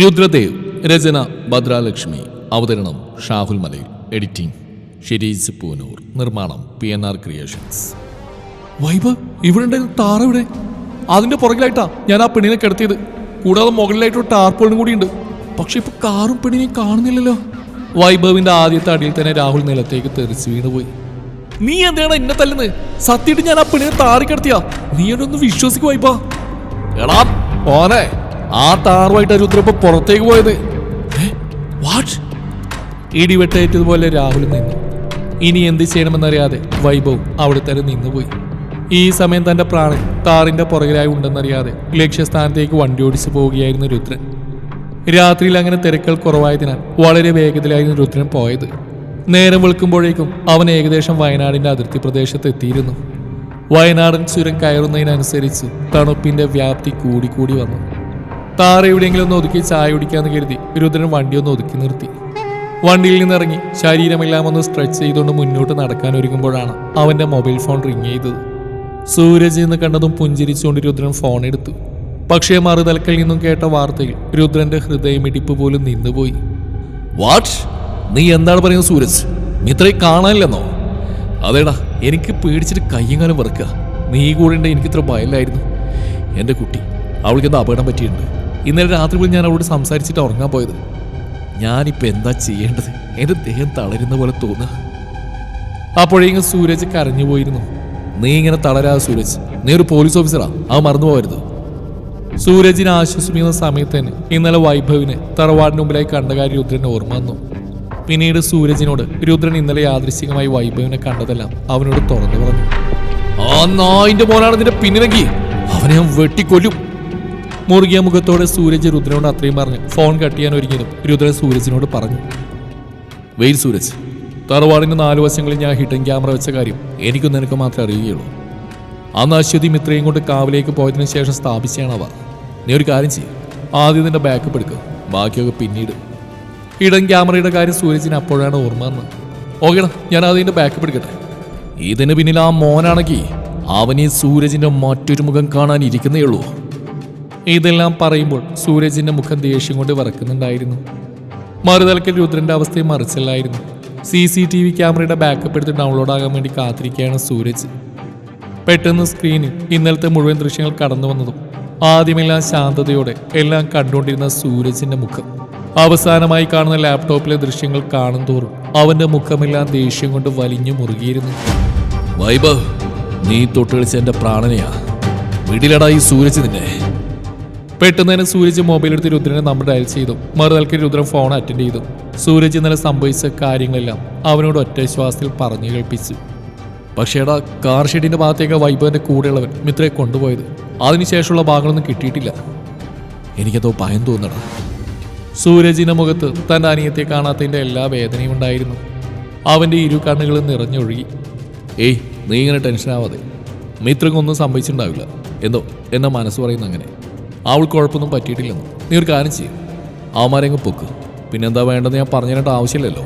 രുദ്രദേവ് രചന ഭദ്രാലക്ഷ്മി അവതരണം ഷാഹുൽ മലയിൽ എഡിറ്റിംഗ് ഷിരീസ് പൂനൂർ നിർമ്മാണം P N R creations. Vibe ഇവിടെ താറവിടെ താറ അതിന്റെ പുറകിലായിട്ടാ ഞാൻ ആ പെണ്ണിനെ കിടത്തിയത്. കൂടാതെ മുകളിലായിട്ട് ഒരു ടാർപ്പോളിനും കൂടി ഉണ്ട്. പക്ഷെ ഇപ്പൊ കാറും പെണ്ണിനെയും കാണുന്നില്ലല്ലോ. വൈഭവിന്റെ ആദ്യത്തെ അടിയിൽ തന്നെ രാഹുൽ നിലത്തേക്ക് തെറിച്ച് വീണുപോയി. നീ എന്താണ് എന്നെ തല്ലുന്നത്? സത്യമായിട്ട് ഞാൻ ആ പെണ്ണിനെ താറിക്കിടത്തിയാ നീ എന്നെ ഒന്ന് വിശ്വസിക്കും വൈബാ. എടാ ഓനെ ആ താറുമായിട്ട് രുദ്ര ഇപ്പൊ പുറത്തേക്ക് പോയത്. വാട്ട് ഇടിവെട്ടേറ്റതുപോലെ രാഹുൽ നിന്നു. ഇനി എന്ത് ചെയ്യണമെന്നറിയാതെ വൈഭവ് അവിടെ തന്നെ നിന്നുപോയി. ഈ സമയം തന്റെ പ്രാണൻ താറിന്റെ പുറകിലായി ഉണ്ടെന്നറിയാതെ ലക്ഷ്യസ്ഥാനത്തേക്ക് വണ്ടി ഓടിച്ചു പോവുകയായിരുന്നു രുദ്രൻ. രാത്രിയിൽ അങ്ങനെ തിരക്കുകൾ കുറവായതിനാൽ വളരെ വേഗത്തിലായിരുന്നു രുദ്രൻ പോയത്. നേരം വെളുക്കുമ്പോഴേക്കും അവൻ ഏകദേശം വയനാടിന്റെ അതിർത്തി പ്രദേശത്ത് എത്തിയിരുന്നു. വയനാടൻ ചുരം കയറുന്നതിനനുസരിച്ച് തണുപ്പിന്റെ വ്യാപ്തി കൂടിക്കൂടി വന്നു. താറ എവിടെയെങ്കിലും ഒന്ന് ഒതുക്കി ചായ കുടിക്കാന്ന് കരുതി രുദ്രൻ വണ്ടി ഒന്ന് ഒതുക്കി നിർത്തി. വണ്ടിയിൽ നിന്നിറങ്ങി ശരീരമെല്ലാം ഒന്ന് സ്ട്രെച്ച് ചെയ്തുകൊണ്ട് മുന്നോട്ട് നടക്കാൻ ഒരുങ്ങുമ്പോഴാണ് അവന്റെ മൊബൈൽ ഫോൺ റിങ് ചെയ്തത്. സൂരജ് എന്ന് കണ്ടതും പുഞ്ചിരിച്ചുകൊണ്ട് രുദ്രൻ ഫോൺ എടുത്തു. പക്ഷേ മറുതലക്കൽ നിന്നും കേട്ട വാർത്തയിൽ രുദ്രന്റെ ഹൃദയമിടിപ്പ് പോലും നിന്നുപോയി. വാട്ട് നീ എന്താണ് പറയുന്നത് സൂരജ്? നീ ഇത്രയും കാണാനില്ലെന്നോ? അതേടാ എനിക്ക് പേടിച്ചിട്ട് കയ്യും കാലം വെറുക്കുക. നീ കൂടെ എനിക്ക് ഇത്ര ഭയമില്ലായിരുന്നു. എന്റെ കുട്ടി അവൾക്ക് എന്താ അപകടം പറ്റിയിട്ടുണ്ട്. ഇന്നലെ രാത്രി പോലും ഞാൻ അവളോട് സംസാരിച്ചിട്ട് ഉറങ്ങാൻ പോയത്. ഞാനിപ്പോൾ എന്താ ചെയ്യേണ്ടത്? എന്റെ ദേഹം തളരുന്ന പോലെ തോന്നുക. അപ്പോഴേങ്ങ് സൂരജ് കരഞ്ഞു പോയിരുന്നു. നീ ഇങ്ങനെ തളരാതെ സൂരജ്. നീ ഒരു പോലീസ് ഓഫീസറാ. അത് മറന്നു പോകരുത്. സൂരജിനെ ആശ്വസിപ്പിക്കുന്ന സമയത്ത് തന്നെ ഇന്നലെ വൈഭവിനെ തറവാടിന് മുമ്പിലായി കണ്ട കാര്യം രുദ്രനെ ഓർമ്മ വന്നു. പിന്നീട് സൂരജിനോട് രുദ്രൻ ഇന്നലെ യാദൃശികമായി വൈഭവിനെ കണ്ടതെല്ലാം അവനോട് തുറന്നു പറഞ്ഞു. ആ നായിന്റെ മോനാണ് നിന്റെ പിന്നിലെങ്കിൽ അവനെ വെട്ടിക്കൊല്ലും. മുറുകിയ മുഖത്തോടെ സൂരജ് രുദ്രനോട് അത്രയും പറഞ്ഞു. ഫോൺ കട്ട് ചെയ്യാൻ ഒരുങ്ങിയതും. രുദ്രൻ സൂരജിനോട് പറഞ്ഞു. വെയിൽ സൂരജ് തറവാടിന്റെ നാലു വശങ്ങളിൽ ഞാൻ ഹിഡൻ ക്യാമറ വെച്ച കാര്യം എനിക്കും നിനക്ക് മാത്രമേ അറിയുകയുള്ളൂ. അന്ന് അശ്വതി മിത്രയും കൊണ്ട് കാവിലേക്ക് പോയതിനു ശേഷം സ്ഥാപിച്ചാണ് അവ. നീ ഒരു കാര്യം ചെയ്യും. ആദ്യം നിന്റെ ബാക്കപ്പ് എടുക്കുക ബാക്കിയൊക്കെ പിന്നീട്. ഇടം ക്യാമറയുടെ കാര്യം സൂരജിന് അപ്പോഴാണ് ഓർമ്മ വന്നത്. ഓക്കേടാ ഞാൻ അതിന്റെ ബാക്കപ്പ് എടുക്കട്ടെ. ഇതിന് പിന്നിൽ ആ മോനാണെങ്കിൽ അവനെ സൂരജിന്റെ മറ്റൊരു മുഖം കാണാൻ ഇരിക്കുന്നേ ഉള്ളൂ. ഇതെല്ലാം പറയുമ്പോൾ സൂരജിന്റെ മുഖം ദേഷ്യം കൊണ്ട് വിറക്കുന്നുണ്ടായിരുന്നു. മറുതലക്കൽ രുദ്രന്റെ അവസ്ഥയെ മറിച്ചല്ലായിരുന്നു. സി സി ടി വി ക്യാമറയുടെ ബാക്കപ്പ് എടുത്ത് ഡൗൺലോഡ് ആകാൻ വേണ്ടി കാത്തിരിക്കുകയാണ് സൂരജ്. പെട്ടെന്ന് സ്ക്രീനിൽ ഇന്നലത്തെ മുഴുവൻ ദൃശ്യങ്ങൾ കടന്നു വന്നതും ആദ്യമെല്ലാം ശാന്തതയോടെ എല്ലാം കണ്ടുകൊണ്ടിരുന്ന സൂരജിന്റെ മുഖം. അവസാനമായി കാണുന്ന ലാപ്ടോപ്പിലെ ദൃശ്യങ്ങൾ കാണും തോറും അവന്റെ മുഖമെല്ലാം ദേഷ്യം കൊണ്ട് വലിഞ്ഞു മുറുകിയിരുന്നു. വൈഭവ് നീ തൊട്ടുകളിച്ച എന്റെ പ്രാണനയാ. വിടിലടായി സൂരജ് നിന്നെ. പെട്ടെന്ന് തന്നെ സൂരജ് മൊബൈൽ എടുത്ത് രുദ്രനെ നമ്പർ ഡയൽ ചെയ്തു. മറുതൽക്ക് രുദ്രൻ ഫോൺ അറ്റൻഡ് ചെയ്തു. സൂരജ് ഇന്നലെ സംഭവിച്ച കാര്യങ്ങളെല്ലാം അവനോട് ഒറ്റ ശ്വാസത്തിൽ പറഞ്ഞു കേൾപ്പിച്ചു. പക്ഷേടാ കാർ ഷെഡിന്റെ ഭാഗത്തേക്ക് വൈഭവന്റെ കൂടെയുള്ളവൻ മിത്രയെ കൊണ്ടുപോയത്. അതിനുശേഷമുള്ള ഭാഗങ്ങളൊന്നും കിട്ടിയിട്ടില്ല. എനിക്കതോ ഭയം തോന്നണം സൂരജിന്റെ മുഖത്ത് തന്റെ അനിയത്തെ കാണാത്തതിന്റെ എല്ലാ വേദനയും ഉണ്ടായിരുന്നു. അവന്റെ ഇരു കണ്ണുകളും നിറഞ്ഞൊഴുകി. ഏയ് നീ ഇങ്ങനെ ടെൻഷനാവാതെ മിത്രക്കൊന്നും സംഭവിച്ചിട്ടുണ്ടാവില്ല. എന്തോ എന്നെ മനസ്സ് പറയുന്ന അങ്ങനെ. അവൾ കുഴപ്പമൊന്നും പറ്റിയിട്ടില്ലെന്ന്. നീ ഒരു കാര്യം ചെയ്യും. അവന്മാരെങ്ങ് പൊക്ക്. പിന്നെന്താ വേണ്ടെന്ന് ഞാൻ പറഞ്ഞിട്ട് ആവശ്യമില്ലല്ലോ.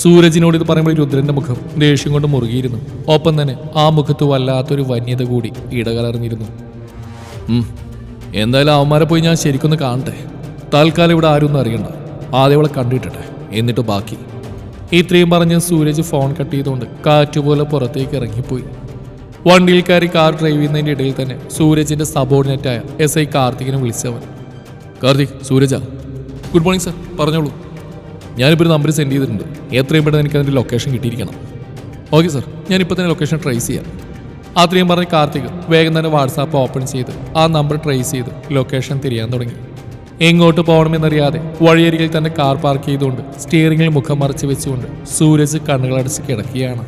സൂരജിനോട് ഇത് പറയുമ്പോൾ രുദ്രന്റെ മുഖം ദേഷ്യം കൊണ്ട് മുറുകിയിരുന്നു. ഒപ്പം തന്നെ ആ മുഖത്ത് വല്ലാത്തൊരു വന്യത കൂടി ഇടകലർന്നിരുന്നു. എന്തായാലും അവന്മാരെ പോയി ഞാൻ ശരിക്കൊന്ന് കാണട്ടെ. തൽക്കാലം ഇവിടെ ആരും ഒന്നും അറിയണ്ട. ആദ്യം അവളെ കണ്ടിട്ടെ എന്നിട്ട് ബാക്കി. ഇത്രയും പറഞ്ഞ് സൂരജ് ഫോൺ കട്ട് ചെയ്തുകൊണ്ട് കാറ്റുപോലെ പുറത്തേക്ക് ഇറങ്ങിപ്പോയി. വണ്ടിയിൽ കയറി കാർ ഡ്രൈവ് ചെയ്യുന്നതിന്റെ ഇടയിൽ തന്നെ സൂരജിന്റെ സബോർഡിനേറ്റായ എസ് ഐ കാർത്തികിനെ വിളിച്ചവൻ. Karthik Sooraja. Good morning sir പറഞ്ഞോളൂ. ഞാനിപ്പോൾ ഒരു നമ്പർ സെൻഡ് ചെയ്തിട്ടുണ്ട്. എത്രയും പെട്ടെന്ന് എനിക്ക് അതിന്റെ ലൊക്കേഷൻ കിട്ടിയിരിക്കണം. ഓക്കെ സർ ഞാനിപ്പോൾ തന്നെ ലൊക്കേഷൻ ട്രേസ് ചെയ്യാം. അത്രയും പറഞ്ഞ് കാർത്തിക് വേഗം തന്നെ വാട്സാപ്പ് ഓപ്പൺ ചെയ്ത് ആ നമ്പർ ട്രേസ് ചെയ്ത് ലൊക്കേഷൻ തിരിയാൻ തുടങ്ങി. എങ്ങോട്ട് പോകണമെന്നറിയാതെ വഴിയരികിൽ തന്നെ കാർ പാർക്ക് ചെയ്തുകൊണ്ട് സ്റ്റിയറിംഗിൽ മുഖം മറച്ച് വെച്ചുകൊണ്ട് സൂരജ് കണ്ണുകളടച്ച് കിടക്കുകയാണ്.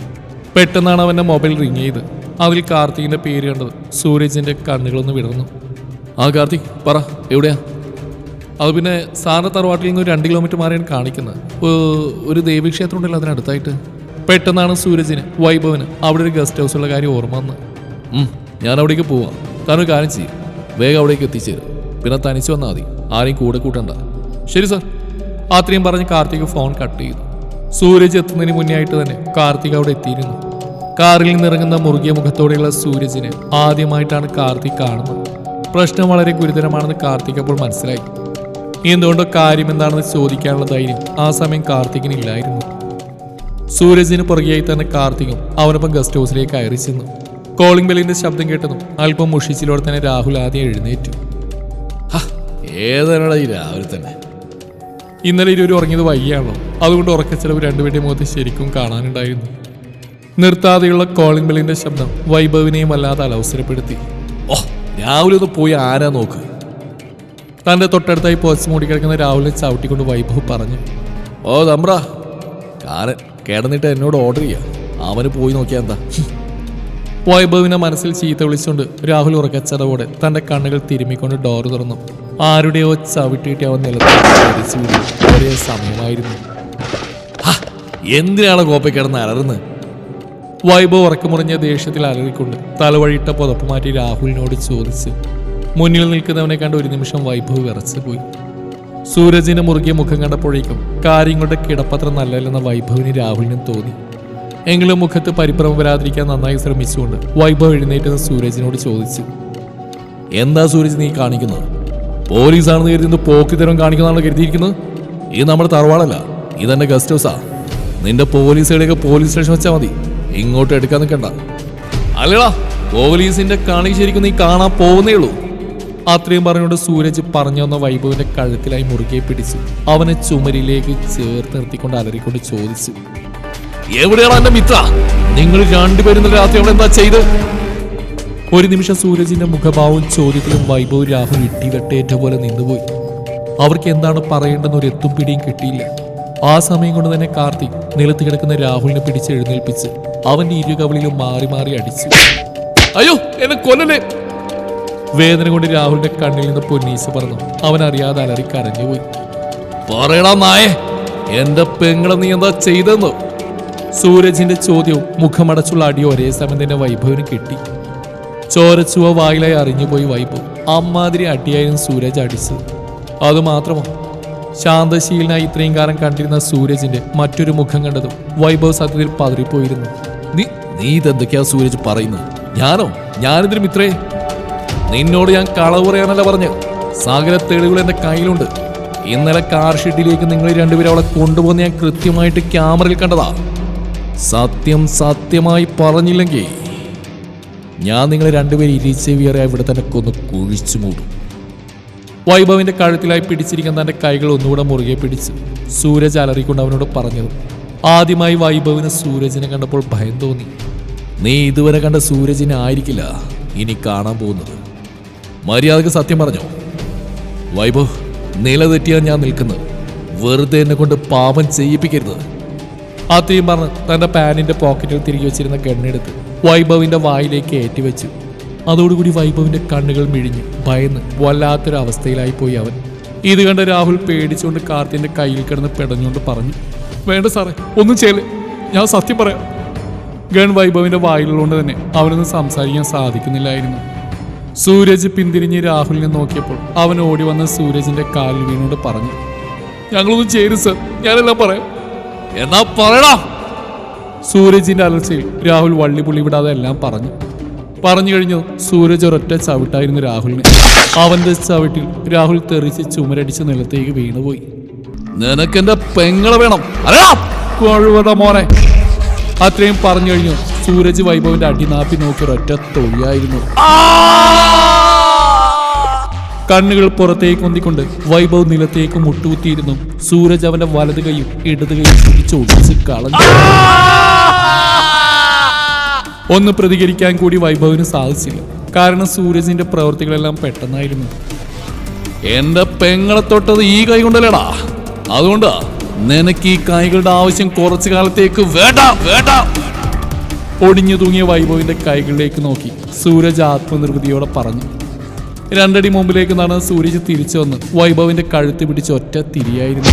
പെട്ടെന്നാണ് അവന്റെ മൊബൈൽ റിങ് ചെയ്ത് അതിൽ കാർത്തികിന്റെ പേര് കണ്ടത് സൂരജിന്റെ കണ്ണുകളൊന്ന് വിടർന്നു. ആ കാർത്തിക് പറ എവിടെയാ? അത് പിന്നെ സാറിന്റെ തറവാട്ടിൽ നിന്ന് ഒരു രണ്ട് കിലോമീറ്റർ മാറിയാണ് കാണിക്കുന്നത്. ഒരു ദേവീക്ഷേത്രം ഉണ്ടല്ലോ അതിനടുത്തായിട്ട് പെട്ടെന്നാണ് സൂരജിന് വൈഭവന് അവിടെ ഒരു ഗസ്റ്റ് ഹൗസ് ഉള്ള കാര്യം ഓർമ്മ വന്ന് ഞാൻ അവിടേക്ക് പോവാം. താനൊരു കാര്യം ചെയ്യും. വേഗം അവിടേക്ക് എത്തിച്ചേരും. പിന്നെ തനിച്ച് വന്നാൽ മതി. ആരെയും കൂടെ കൂട്ടണ്ട. ശരി സാർ. അത്രയും പറഞ്ഞ് കാർത്തിക് ഫോൺ കട്ട് ചെയ്തു. സൂരജ് എത്തുന്നതിന് മുന്നേ ആയിട്ട് തന്നെ കാർത്തിക് അവിടെ എത്തിയിരുന്നു. കാറിൽ നിറങ്ങുന്ന മുറുകിയ മുഖത്തോടെയുള്ള സൂരജിനെ ആദ്യമായിട്ടാണ് കാർത്തിക് കാണുന്നത്. പ്രശ്നം വളരെ ഗുരുതരമാണെന്ന് കാർത്തിക് അപ്പോൾ മനസ്സിലായി. എന്തുകൊണ്ടോ കാര്യം എന്താണെന്ന് ചോദിക്കാനുള്ള ധൈര്യം ആ സമയം കാർത്തികിന് ഇല്ലായിരുന്നു സൂരജിന് പുറകെയായി തന്നെ കാർത്തികും അവനൊപ്പം ഗസ്റ്റ് ഹൗസിലേക്ക് കയറി ചെന്നു. കോളിംഗ് ബെല്ലിന്റെ ശബ്ദം കേട്ടതും അല്പം മുഷിച്ചിലോടെ തന്നെ രാഹുൽ ആദ്യം എഴുന്നേറ്റു. ഈ രാവിലെ തന്നെ? ഇന്നലെ ഇരുവരും ഉറങ്ങിയത് വൈകിയാണല്ലോ അതുകൊണ്ട് ഉറക്കച്ചെലവ് രണ്ടുപേരുടെ മുഖത്ത് ശരിക്കും കാണാനുണ്ടായിരുന്നു. നിർത്താതെയുള്ള കോളിംഗ് ബെല്ലിന്റെ ശബ്ദം വൈഭവിനെയും വല്ലാതെ അലവസരപ്പെടുത്തി. ഓ രാവിലെ ഒന്ന് പോയി ആരാ നോക്ക്? തന്റെ തൊട്ടടുത്തായി പോച്ച് മൂടിക്കിടക്കുന്ന രാഹുലിനെ ചവിട്ടിക്കൊണ്ട് വൈഭവ് പറഞ്ഞു ഓ തമ്പ്ര കാരൻ കേടന്നിട്ട് എന്നോട് ഓർഡർ ചെയ്യാം. അവന് പോയി നോക്കിയാ എന്താ? വൈഭവിനെ മനസ്സിൽ ചീത്ത വിളിച്ചുകൊണ്ട് രാഹുൽ ഉറക്കച്ചതവോടെ തന്റെ കണ്ണുകൾ തിരുമ്മിക്കൊണ്ട് ഡോർ തുറന്നു. ആരുടെയോ ചവിട്ടിയിട്ട് അവൻ നിലത്ത്. ഒരേ സമയമായിരുന്നു. "ഹാ, എന്തിനാണ് കോപ്പ കിടന്ന് അലറുന്നത്? വൈഭവ് ഉറക്കമുറിഞ്ഞ ദേഷ്യത്തിൽ അലറിക്കൊണ്ട് തലവഴിയിട്ട പുതപ്പ് മാറ്റി രാഹുലിനോട് ചോദിച്ച്. മുന്നിൽ നിൽക്കുന്നവനെ കണ്ട് ഒരു നിമിഷം വൈഭവ് വിറച്ചു പോയി. സൂരജിന് മുറുകിയ മുഖം കണ്ടപ്പോഴേക്കും കാര്യങ്ങളുടെ കിടപ്പത്ര നല്ലല്ലെന്ന വൈഭവിന് രാഹുലിനും തോന്നി. എങ്കിലും മുഖത്ത് പരിഭ്രമം വരാതിരിക്കാൻ നന്നായി ശ്രമിച്ചുകൊണ്ട് വൈഭവ് എഴുന്നേറ്റെന്ന് സൂരജിനോട് ചോദിച്ചു. എന്താ സൂരജ് നീ കാണിക്കുന്നത്? പോലീസാണെന്ന് കരുതി പോക്കിത്തരം കാണിക്കുന്നതാണോ കരുതിയിരിക്കുന്നത്? ഇത് നമ്മുടെ തറവാടല്ല. ഇതെന്റെ ഗസ്റ്റ് ഹൗസാ. നിന്റെ പോലീസുകളെയൊക്കെ പോലീസ് സ്റ്റേഷൻ വെച്ചാൽ മതി. ഇങ്ങോട്ട് എടുക്കാൻ നിൽക്കണ്ട. അല്ലടാ പോലീസിന്റെ കണി ശരിക്കും നീ കാണാൻ പോകുന്നേ ഉള്ളൂ. അത്രയും പറഞ്ഞുകൊണ്ട് സൂരജ് പറഞ്ഞു വന്ന വൈഭവിന്റെ കഴുത്തിലായി മുറുകെ പിടിച്ചു അവനെ ചുമരിലേക്ക് ചേർത്ത് നിർത്തിക്കൊണ്ട് അലറിക്കൊണ്ട് ചോദിച്ചു. എവിടെയാണ് എന്റെ മിത്ര? നിങ്ങൾ രണ്ടുപേരും രാത്രി അവിടെ എന്താ ചെയ്ത്? ഒരു നിമിഷം സൂരജിന്റെ മുഖഭാവവും ചോദ്യത്തിലും വൈഭവ് രാഹുൽ ഇട്ടി വെട്ടേറ്റ പോലെ നിന്നുപോയി. അവർക്ക് എന്താണ് പറയേണ്ടെന്ന് ഒരു എത്തും പിടിയും കിട്ടിയില്ല. ആ സമയം കൊണ്ട് തന്നെ കാർത്തിക് നിലത്ത് കിടക്കുന്ന രാഹുലിനെ പിടിച്ച് എഴുന്നേൽപ്പിച്ച് അവന്റെ ഇരുകവളിലും മാറി മാറി അടിച്ചു. അയ്യോ എന്നെ കൊല്ലലേ വേദന കൊണ്ട് രാഹുലിന്റെ കണ്ണിൽ നിന്ന് പൊന്നീസ് പറഞ്ഞു അവൻ അറിയാതെ അലറി കരഞ്ഞുപോയി പറയടാ നായേ എന്റെ പെങ്ങളെ നീ എന്താ ചെയ്തെന്ന്? സൂരജിന്റെ ചോദ്യവും മുഖമടച്ചുള്ള അടിയോ ഒരേ സമയം തന്നെ വൈഭവിന് കിട്ടി. ചോരച്ചുവ വായിലായി അറിഞ്ഞുപോയി വൈഭവ്. അമ്മാതിരി അടിയായിരുന്നു സൂരജ് അടിച്ചത്. അതുമാത്രമോ ശാന്തശീലനായി ഇത്രയും കാലം കണ്ടിരുന്ന സൂരജിന്റെ മറ്റൊരു മുഖം കണ്ടതും വൈഭവ് സത്യത്തിൽ പതറിപ്പോയിരുന്നു നീ നീ ഇതെന്തൊക്കെയാ സൂരജ് പറയുന്നത്? ഞാനോ? ഞാനിതിന് മിത്രേ നിന്നോട് ഞാൻ കളവ് പറയാനല്ല പറഞ്ഞു. സകല തെളിവുകൾ എന്റെ കയ്യിലുണ്ട്. ഇന്നലെ കാർ നിങ്ങൾ രണ്ടുപേരും അവളെ കൊണ്ടുപോകുന്ന ഞാൻ കൃത്യമായിട്ട് ക്യാമറയിൽ കണ്ടതാ. സത്യം സത്യമായി പറഞ്ഞില്ലെങ്കിൽ ഞാൻ നിങ്ങളെ രണ്ടുപേരും ഇരിച്ചേവിയറെ ഇവിടെ തന്നെ കൊന്ന് കുഴിച്ചു മൂടും. വൈഭവിന്റെ കഴുത്തിലായി പിടിച്ചിരിക്കുന്ന തന്റെ കൈകൾ ഒന്നുകൂടെ മുറുകെ പിടിച്ച് സൂരജ് അലറിക്കൊണ്ട് അവനോട് പറഞ്ഞത്. ആദ്യമായി വൈഭവിന് സൂരജിനെ കണ്ടപ്പോൾ ഭയം തോന്നി. നീ ഇതുവരെ കണ്ട സൂരജിനെ ആയിരിക്കില്ല ഇനി കാണാൻ പോകുന്നത്. മര്യാദയ്ക്ക് സത്യം പറഞ്ഞോ? വൈഭവ് നിലതെറ്റിയാൻ ഞാൻ നിൽക്കുന്നത്. വെറുതെ എന്നെ കൊണ്ട് പാപം ചെയ്യിപ്പിക്കരുത്. അത്രയും പറഞ്ഞ് തന്റെ പാനിന്റെ പോക്കറ്റിൽ തിരികെ വെച്ചിരുന്ന ഗണ്ണെടുത്ത് വൈഭവിന്റെ വായിലേക്ക് ഏറ്റിവെച്ചു. അതോടുകൂടി വൈഭവിന്റെ കണ്ണുകൾ മിഴിഞ്ഞു ഭയന്ന് വല്ലാത്തൊരവസ്ഥയിലായി പോയി അവൻ. ഇത് കണ്ട് രാഹുൽ പേടിച്ചുകൊണ്ട് കാർത്തിന്റെ കയ്യിൽ കിടന്ന് പെടഞ്ഞുകൊണ്ട് പറഞ്ഞു വേണ്ട സാറേ ഒന്നും ചെയ്യല്ലേ? ഞാൻ സത്യം പറയാം. ഗൺ വൈഭവിന്റെ വായിലുള്ളതുകൊണ്ട് തന്നെ അവനൊന്നും സംസാരിക്കാൻ സാധിക്കുന്നില്ലായിരുന്നു. സൂരജ് പിന്തിരിഞ്ഞ് രാഹുലിനെ നോക്കിയപ്പോൾ അവൻ ഓടി വന്ന സൂരജിന്റെ കാലിൽ വീണോട് പറഞ്ഞു ഞങ്ങളൊന്നും ചെയ്തു സർ ഞാനെല്ലാം പറയാം. എന്നാ പറയടാ. സൂരജിന്റെ അലർച്ചയിൽ രാഹുൽ വള്ളിപുള്ളി വിടാതെ എല്ലാം പറഞ്ഞു. പറഞ്ഞു കഴിഞ്ഞു സൂരജ് ഒരൊറ്റ ചവിട്ടായിരുന്നു രാഹുലിന്. അവന്റെ ചവിട്ടിൽ രാഹുൽ തെറിച്ച് ചുമരടിച്ച് നിലത്തേക്ക് വീണുപോയി. നിനക്കെന്റെ പെങ്ങളെ വേണം. കൊഴുവട മോനെ. അത്രയും പറഞ്ഞു കഴിഞ്ഞു സൂരജ് വൈഭവിന്റെ അടിനാപ്പി നോക്കി ഒരൊറ്റ തൊഴിയായിരുന്നു. കണ്ണുകൾ പുറത്തേക്ക് ഒന്നിക്കൊണ്ട് വൈഭവ് നിലത്തേക്ക് മുട്ടുകുത്തിയിരുന്നു. സൂരജ് അവന്റെ വലത് കൈയും ഇടത് കൈയും പിടിച്ചൊടിച്ച് കളഞ്ഞു. ഒന്ന് പ്രതികരിക്കാൻ കൂടി വൈഭവിന് സാധിച്ചില്ല. കാരണം സൂരജിന്റെ പ്രവൃത്തികളെല്ലാം പെട്ടെന്നായിരുന്നു. എന്റെ പെങ്ങളെ തൊട്ടത് ഈ കൈ കൊണ്ടല്ലേടാ. അതുകൊണ്ടാ നിനക്ക് ഈ കൈകളുടെ ആവശ്യം കുറച്ചു കാലത്തേക്ക് വേണ്ട വേണ്ട. ഒടിഞ്ഞു തൂങ്ങിയ വൈഭവിന്റെ കൈകളിലേക്ക് നോക്കി സൂരജ് ആത്മനിർവൃതിയോടെ പറഞ്ഞു. രണ്ടടി മുമ്പിലേക്ക് നടന്ന സൂരജ് തിരിച്ചു വന്ന് വൈഭവിന്റെ കഴുത്ത് പിടിച്ച് ഒറ്റ തിരിയായിരുന്നു.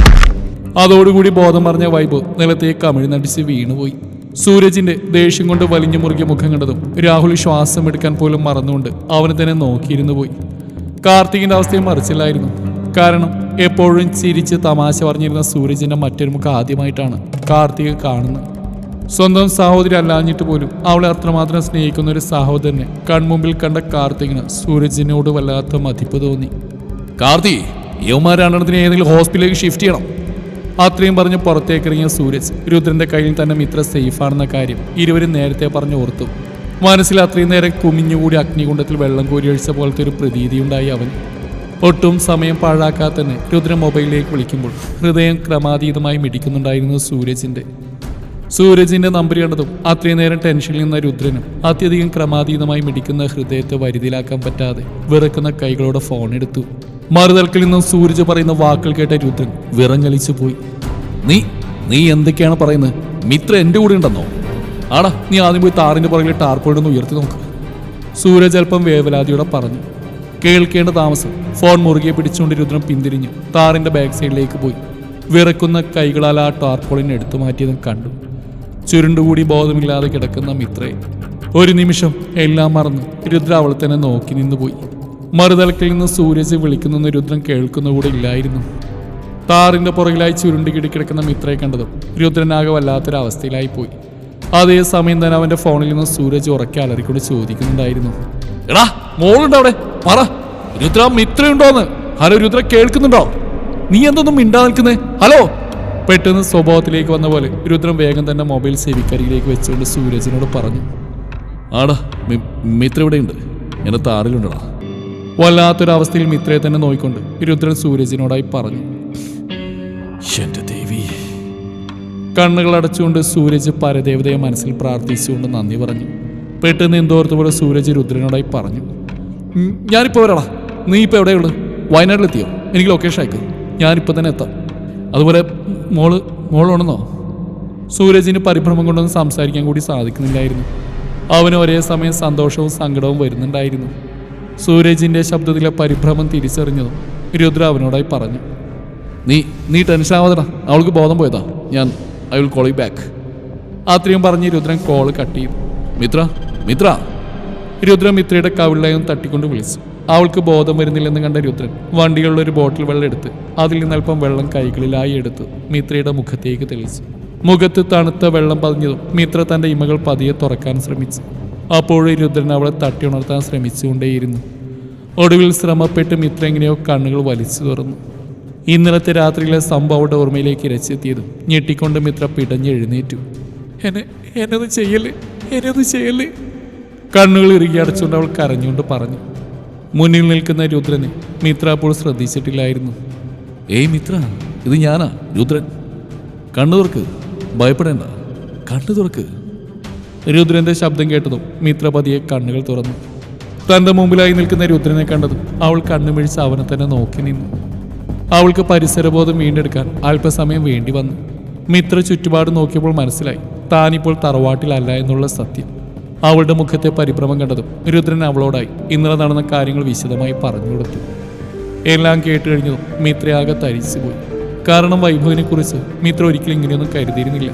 അതോടുകൂടി ബോധം പറഞ്ഞ വൈഭവ് നിലത്തേക്ക് കമിഴ്ന്നടിച്ച് വീണുപോയി. സൂരജിന്റെ ദേഷ്യം കൊണ്ട് വലിഞ്ഞു മുറുകിയ മുഖം കണ്ടതും രാഹുൽ ശ്വാസം എടുക്കാൻ പോലും മറന്നുകൊണ്ട് അവനെ തന്നെ നോക്കിയിരുന്നു പോയി. കാർത്തികിന്റെ അവസ്ഥയെ മറിച്ചില്ലായിരുന്നു. കാരണം എപ്പോഴും ചിരിച്ച് തമാശ പറഞ്ഞിരുന്ന സൂരജിന്റെ മറ്റൊരു മുഖം ആദ്യമായിട്ടാണ് കാർത്തിക് കാണുന്നത്. സ്വന്തം സഹോദരി അല്ലാഞ്ഞിട്ട് പോലും അവളെ അത്രമാത്രം സ്നേഹിക്കുന്ന ഒരു സഹോദരനെ കൺമുമ്പിൽ കണ്ട കാർത്തികിന് സൂരജിനോട് വല്ലാത്ത മതിപ്പ് തോന്നി. കാർത്തി യവന്മാരാണെണ്ണത്തിന് ഏതെങ്കിലും ഹോസ്പിറ്റലിലേക്ക് ഷിഫ്റ്റ് ചെയ്യണം. അത്രയും പറഞ്ഞ് പുറത്തേക്ക് ഇറങ്ങിയ സൂരജ് രുദ്രന്റെ കയ്യിൽ തന്നെ മിത്ര സേഫാണെന്ന കാര്യം ഇരുവരും നേരത്തെ പറഞ്ഞു ഓർത്തു. മനസ്സിൽ അത്രയും നേരം കുമിഞ്ഞുകൂടി അഗ്നികുണ്ടത്തിൽ വെള്ളം കോരിയഴിച്ച പോലത്തെ ഒരു പ്രതീതിയുണ്ടായി അവൻ. ഒട്ടും സമയം പാഴാക്കാതെ തന്നെ രുദ്രൻ മൊബൈലിലേക്ക് വിളിക്കുമ്പോൾ ഹൃദയം ക്രമാതീതമായി മിടിക്കുന്നുണ്ടായിരുന്നു സൂരജിന്റെ. സൂരജിന്റെ നമ്പർ കണ്ടതും അത്രയും നേരം ടെൻഷനിൽ നിന്ന രുദ്രനും അത്യധികം ക്രമാതീതമായി മിടിക്കുന്ന ഹൃദയത്തെ വരുതിലാക്കാൻ പറ്റാതെ വിറക്കുന്ന കൈകളോടെ ഫോൺ എടുത്തു. മറുതൽക്കിൽ നിന്നും സൂരജ് പറയുന്ന വാക്കുകൾ കേട്ട രുദ്രൻ വിറങ്ങലിച്ചു പോയി. നീ നീ എന്തൊക്കെയാണ് പറയുന്നത് മിത്ര എന്റെ കൂടെ ഉണ്ടെന്നോ? ആടാ നീ ആദ്യം പോയി താറിന്റെ പുറകിലെ ടാർപ്പോയിടൊന്ന് ഉയർത്തി നോക്ക്. സൂരജ് അല്പം വേവലാതിയോടെ പറഞ്ഞു. കേൾക്കേണ്ട താമസം. ഫോൺ മുറുകെ പിടിച്ചുകൊണ്ട് രുദ്രൻ പിന്തിരിഞ്ഞു താറിന്റെ ബാക്ക് സൈഡിലേക്ക് പോയി. വിറക്കുന്ന കൈകളാൽ ആ ടാർപ്പോളിനെ എടുത്തു മാറ്റിയതും കണ്ടു. ചുരുണ്ടുകൂടി ബോധമില്ലാതെ കിടക്കുന്ന മിത്രയെ. ഒരു നിമിഷം എല്ലാം മറന്ന് രുദ്ര അവളെ തന്നെ നോക്കി നിന്നുപോയി. മറുതലക്കിൽ നിന്ന് സൂരജ് വിളിക്കുന്ന രുദ്രൻ കേൾക്കുന്ന കൂടെ ഇല്ലായിരുന്നു. താറിന്റെ പുറകിലായി ചുരുണ്ടി കിടക്കുന്ന മിത്രയെ കണ്ടതും രുദ്രനാകെ വല്ലാത്തൊരവസ്ഥയിലായി പോയി. അതേസമയം തന്നെ അവന്റെ ഫോണിൽ നിന്ന് സൂരജ് ഉറക്കെ അലറിക്കൊണ്ട് ചോദിക്കുന്നുണ്ടായിരുന്നു. എടാ മോളുണ്ടോ അവിടെ? പറ. രുദ്ര മിത്രയുണ്ടോന്ന്? ഹലോ രുദ്ര കേൾക്കുന്നുണ്ടോ? നീ എന്തൊന്നും മിണ്ടാ നിൽക്കുന്നേ? ഹലോ. പെട്ടെന്ന് സ്വഭാവത്തിലേക്ക് വന്ന പോലെ രുദ്രൻ വേഗം തന്നെ മൊബൈൽ ചെവിക്കരിയിലേക്ക് വെച്ചുകൊണ്ട് സൂരജിനോട് പറഞ്ഞു. ആടാ മിത്ര ഇവിടെയുണ്ട്. എന്നെ താറിലുണ്ടടാ. വല്ലാത്തൊരവസ്ഥയിൽ മിത്രയെ തന്നെ നോയിക്കൊണ്ട് രുദ്രൻ സൂരജിനോടായി പറഞ്ഞു ദേവി. കണ്ണുകൾ അടച്ചുകൊണ്ട് സൂരജ് പരദേവതയെ മനസ്സിൽ പ്രാർത്ഥിച്ചുകൊണ്ട് നന്ദി പറഞ്ഞു. പെട്ടെന്ന് എന്തോർത്തുപോലെ സൂരജ് രുദ്രനോടായി പറഞ്ഞു ഞാനിപ്പോൾ ഞാനിപ്പോ വരാടാ. നീ ഇപ്പോൾ എവിടെയുള്ളത് വയനാട്ടിലെത്തിയോ? എനിക്ക് ലൊക്കേഷൻ അയക്ക്. ഞാനിപ്പോൾ തന്നെ എത്താം. അതുപോലെ മോൾ മോളുണ്ടെന്നോ? സൂരജിന് പരിഭ്രമം കൊണ്ടൊന്നും സംസാരിക്കാൻ കൂടി സാധിക്കുന്നില്ലായിരുന്നു. അവന് ഒരേ സമയം സന്തോഷവും സങ്കടവും വരുന്നുണ്ടായിരുന്നു. സൂരജിന്റെ ശബ്ദത്തിലെ പരിഭ്രമം തിരിച്ചറിഞ്ഞതും രുദ്ര അവനോടായി പറഞ്ഞു നീ നീ ടെൻഷൻ അവൾക്ക് ബോധം പോയതാ. ഞാൻ I will call you back അത്രയും പറഞ്ഞ് രുദ്രൻ കോൾ കട്ട് ചെയ്തു. മിത്ര മിത്ര. രുദ്രൻ മിത്രയുടെ കവിളയും തട്ടിക്കൊണ്ട് വിളിച്ചു. അവൾക്ക് ബോധം വരുന്നില്ലെന്ന് കണ്ട രുദ്രൻ വണ്ടികളിൽ ഒരു ബോട്ടിൽ വെള്ളം എടുത്ത് അതിൽ നിന്ന് അല്പം വെള്ളം കൈകളിലായി എടുത്ത് മിത്രയുടെ മുഖത്തേക്ക് തെളിച്ചു. മുഖത്ത് തണുത്ത വെള്ളം പതിഞ്ഞതും മിത്ര തന്റെ ഇമകൾ പതിയെ തുറക്കാൻ ശ്രമിച്ചു. അപ്പോഴും രുദ്രൻ അവളെ തട്ടി ഉണർത്താൻ ശ്രമിച്ചുകൊണ്ടേയിരുന്നു. ഒടുവിൽ ശ്രമപ്പെട്ട് മിത്ര എങ്ങനെയോ കണ്ണുകൾ വലിച്ചു തുറന്നു. ഇന്നലത്തെ രാത്രിയിലെ സംഭവം അവളുടെ ഓർമ്മയിലേക്ക് ഇരച്ചെത്തിയതും ഞെട്ടിക്കൊണ്ട് മിത്ര പിടഞ്ഞെഴുന്നേറ്റു എന്നെ എന്നൊന്നും ചെയ്യല്ലേ? എന്നത് ചെയ്യല്ലേ? കണ്ണുകൾ ഇറുകി അടച്ചുകൊണ്ട് അവൾ കരഞ്ഞുകൊണ്ട് പറഞ്ഞു. മുന്നിൽ നിൽക്കുന്ന രുദ്രനെ മിത്ര അപ്പോൾ ശ്രദ്ധിച്ചിട്ടില്ലായിരുന്നു. ഏയ് മിത്ര ഇത് ഞാനാ രുദ്രൻ. കണ്ണു തുറക്ക്. ഭയപ്പെടേണ്ട. കണ്ണു തുറക്ക്. രുദ്രന്റെ ശബ്ദം കേട്ടതും മിത്ര പതിയെ കണ്ണുകൾ തുറന്നു. തന്റെ മുമ്പിലായി നിൽക്കുന്ന രുദ്രനെ കണ്ടതും അവൾ കണ്ണുമിഴിച്ച് അവനെ തന്നെ നോക്കി നിന്നു. അവൾക്ക് പരിസരബോധം വീണ്ടെടുക്കാൻ അല്പസമയം വേണ്ടി വന്നു. മിത്ര ചുറ്റുപാട് നോക്കിയപ്പോൾ മനസ്സിലായി താനിപ്പോൾ തറവാട്ടിലല്ല എന്നുള്ള സത്യം. അവളുടെ മുഖത്തെ പരിഭ്രമം കണ്ടതും രുദ്രൻ അവളോടായി ഇന്നലെ നടന്ന കാര്യങ്ങൾ വിശദമായി പറഞ്ഞു കൊടുത്തു. എല്ലാം കേട്ട് കഴിഞ്ഞതും മിത്രയാകെ തരിച്ചുപോയി. കാരണം വൈഭവിനെ കുറിച്ച് മിത്ര ഒരിക്കലും ഇങ്ങനെയൊന്നും കരുതിയിരുന്നില്ല.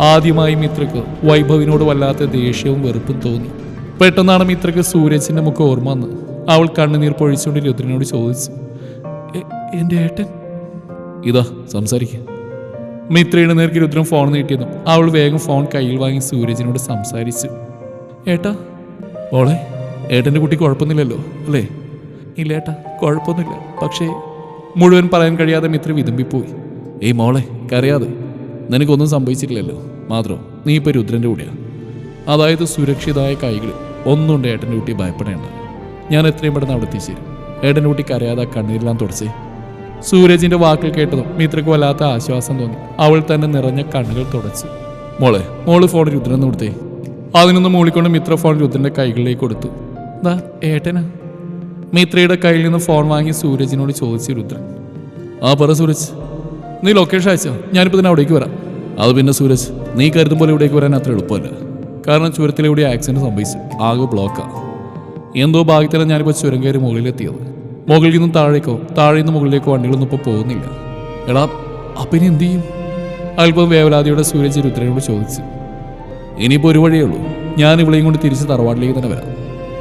ആദ്യമായി മിത്രക്ക് വൈഭവിനോട് വല്ലാത്ത ദേഷ്യവും വെറുപ്പും തോന്നി. പെട്ടെന്നാണ് മിത്രക്ക് സൂരജിന്റെ മുഖം ഓർമ്മ വന്ന് അവൾ കണ്ണുനീർ പൊഴിച്ചുകൊണ്ട് രുദ്രനോട് ചോദിച്ചു "എ- എന്റെ ഏട്ടൻ? ഇതാ സംസാരിക്ക. മിത്രയുടെ നേർക്ക് രുദ്രൻ ഫോൺ നീട്ടിയതും അവൾ വേഗം ഫോൺ കയ്യിൽ വാങ്ങി സൂരജിനോട് സംസാരിച്ചു. ഏട്ടാ ഓളെ ഏട്ടന്റെ കുട്ടി കുഴപ്പമൊന്നുമില്ലല്ലോ അല്ലേ? ഇല്ല ഏട്ടാ കുഴപ്പമൊന്നുമില്ല. പക്ഷേ മുഴുവൻ പറയാൻ കഴിയാതെ മിത്ര വിതുമ്പിപ്പോയി. ഏയ് മോളെ കരയാതെ. നിനക്കൊന്നും സംഭവിച്ചിട്ടില്ലല്ലോ. മാത്രം നീ ഇപ്പോൾ രുദ്രന്റെ കൂടെയാണ് അതായത് സുരക്ഷിതമായ കൈകൾ ഒന്നുണ്ട് ഏട്ടന്റെ കുട്ടി ഭയപ്പെടേണ്ട. ഞാൻ എത്രയും പെട്ടെന്ന് അവിടെ എത്തിച്ചേരും. ഏട്ടന്റെ കുട്ടി കരയാതെ കണ്ണീരെല്ലാം തുടച്ചേ സൂരജിന്റെ വാക്കുകൾ കേട്ടതും മിത്രക്ക് വല്ലാത്ത ആശ്വാസം തോന്നി. അവൾ തന്നെ നിറഞ്ഞ കണ്ണുകൾ തുടച്ചു. മോളെ മോൾ ഫോൺ രുദ്രൻ കൊടുത്തേ. അതിനൊന്ന് മൂളിക്കൊണ്ട് മിത്ര ഫോൺ രുദ്രന്റെ കൈകളിലേക്ക് കൊടുത്തു. ദാ ഏട്ടനാ. മിത്രയുടെ കയ്യിൽ നിന്ന് ഫോൺ വാങ്ങി സൂരജിനോട് ചോദിച്ചു രുദ്രൻ. ആ പറ സൂരജ്. നീ ലൊക്കേഷൻ അയച്ചോ? ഞാനിപ്പോൾ തന്നെ അവിടേക്ക് വരാം. അത് പിന്നെ സൂരജ് നീ കരുതും പോലെ ഇവിടേക്ക് വരാൻ അത്ര എളുപ്പമല്ല. കാരണം ചുരത്തിലെവിടെ ആക്സിഡന്റ് സംഭവിച്ചു ആകെ ബ്ലോക്കാണ് എന്തോ ഭാഗ്യത്തിലാണ് ഞാനിപ്പോൾ ചുരം കയറി മുകളിലെത്തിയത്. മുകളിൽ നിന്നും താഴേക്കോ താഴെ നിന്ന് മുകളിലേക്കോ വണ്ടികളൊന്നും ഇപ്പോൾ പോകുന്നില്ല. എടാ അപ്പം ഇനി എന്ത് ചെയ്യും? അല്പം വേവലാതിയുടെ സൂരജ് രുദ്രനോട് ചോദിച്ചു. ഇനിയിപ്പോൾ ഒരു വഴിയേ ഉള്ളൂ. ഞാൻ ഇവിടെയും കൊണ്ട് തിരിച്ച് തറവാട്ടിലേക്ക് തന്നെ വരാം.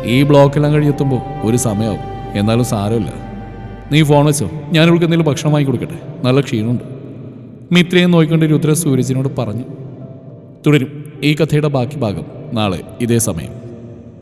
ഈ ബ്ലോക്കെല്ലാം കഴിഞ്ഞെത്തുമ്പോൾ ഒരു സമയമാവും എന്നാലും സാരമില്ല. നീ ഫോൺ വെച്ചോ. ഞാൻ ഇവൾക്ക് എന്തെങ്കിലും ഭക്ഷണം വാങ്ങി കൊടുക്കട്ടെ. നല്ല ക്ഷീണമുണ്ട്. മിത്രയും നോക്കിക്കൊണ്ട് രുദ്ര സൂരജിനോട് പറഞ്ഞു. തുടരും. ഈ കഥയുടെ ബാക്കി ഭാഗം നാളെ ഇതേ സമയം.